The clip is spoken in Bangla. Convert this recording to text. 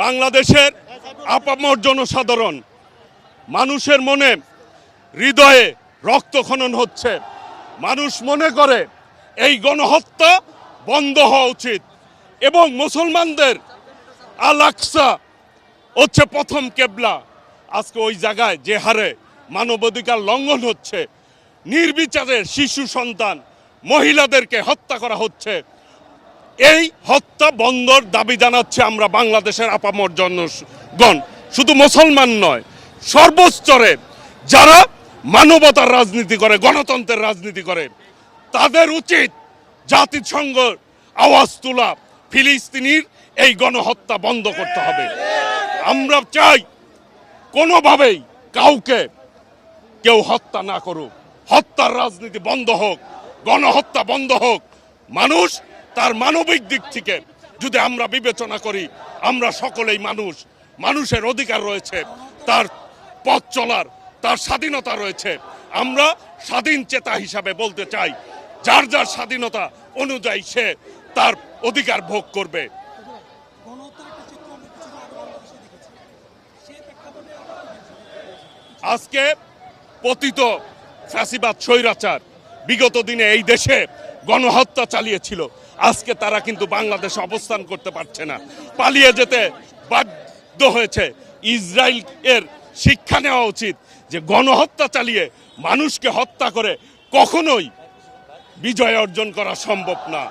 বাংলাদেশের আপামর জনসাধারণ, মানুষের মনে হৃদয়ে রক্তখনন হচ্ছে। মানুষ মনে করে এই গণহত্যা বন্ধ হওয়া উচিত এবং মুসলমানদের আল আকসা হচ্ছে প্রথম কেবলা। আজকে ওই জায়গায় যে হারে মানবাধিকার লঙ্ঘন হচ্ছে, নির্বিচারে শিশু সন্তান মহিলাদেরকে হত্যা করা হচ্ছে। এই হত্যা বন্ধর দাবি জানাচ্ছে আমরা বাংলাদেশের আপামর জনগণ। শুধু মুসলমান নয়, সর্বস্তরে যারা মানবতার রাজনীতি করে, গণতন্ত্রের রাজনীতি করে, তাদের উচিত জাতিসংঘ আওয়াজ তোলা, ফিলিস্তিনির এই গণহত্যা বন্ধ করতে হবে। আমরা চাই কোনোভাবেই কাউকে কেউ হত্যা না করুক। হত্যার রাজনীতি বন্ধ হোক, গণহত্যা বন্ধ হোক, মানুষ তার মানবিক দিক থেকে যদি আমরা বিবেচনা করি, আমরা সকলেই মানুষ, মানুষের অধিকার রয়েছে, তার পথ চলার, তার স্বাধীনতা রয়েছে আমরা স্বাধীন চেতা হিসাবে বলতে চাই, যার যার স্বাধীনতা অনুযায়ী সে তার অধিকার ভোগ করবে? আজকে পতিত ফ্যাসিবাদ স্বৈরাচার বিগত দিনে এই দেশে গণহত্যা চালিয়েছিল আজকে তারা কিন্তু বাংলাদেশে অবস্থান করতে পারছে না। পালিয়ে যেতে বাধ্য হয়েছে। ইসরায়েল এর শিক্ষা নেওয়া উচিত যে গণহত্যা চালিয়ে মানুষকে হত্যা করে কখনোই বিজয় অর্জন করা সম্ভব না।